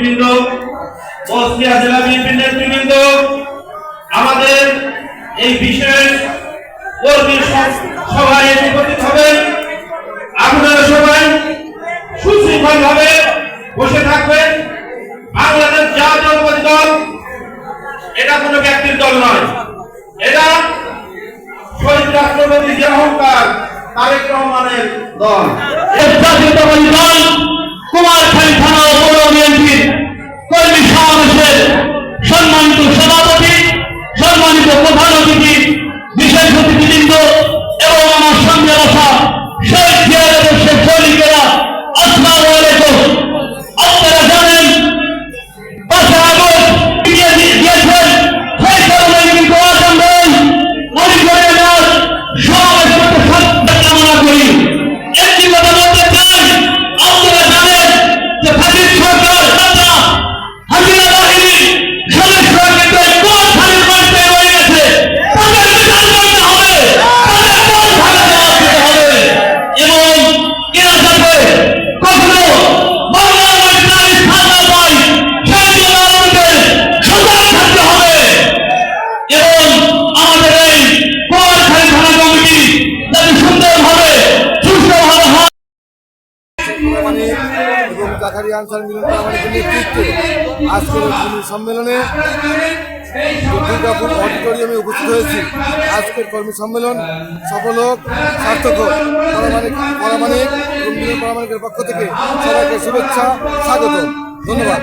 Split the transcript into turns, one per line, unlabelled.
নেতৃবৃন্দ বসিয়া জেলা বিএনপির নেতৃবৃন্দ, আমাদের এই বিশেষ কর্মী সভায় উপস্থিত হবেন। আপনারা সবাই সুশৃঙ্খল ভাবে বসে থাকবেন। বাংলাদেশ জাতীয়তাবাদী দল, এটা কোনো ব্যক্তির দল নয়। এটা শহীদ রাষ্ট্রপতি যে অহংকার, তারেক রহমানের দল।
জাতীয়তাবাদী দল থানা
মানে এবং জাকারি আনসার মিলন প্রামাণিকের নেতৃত্বে আজকের সম্মেলনে দুর্গাপুর অডিটোরিয়ামে উপস্থিত হয়েছি। আজকের কর্মী সম্মেলন সফল হোক, সার্থক হোক। পরামানিক প্রামাণিক এবং মিলন পরামানিকের পক্ষ থেকে সবাইকে শুভেচ্ছা, স্বাগত। ধন্যবাদ।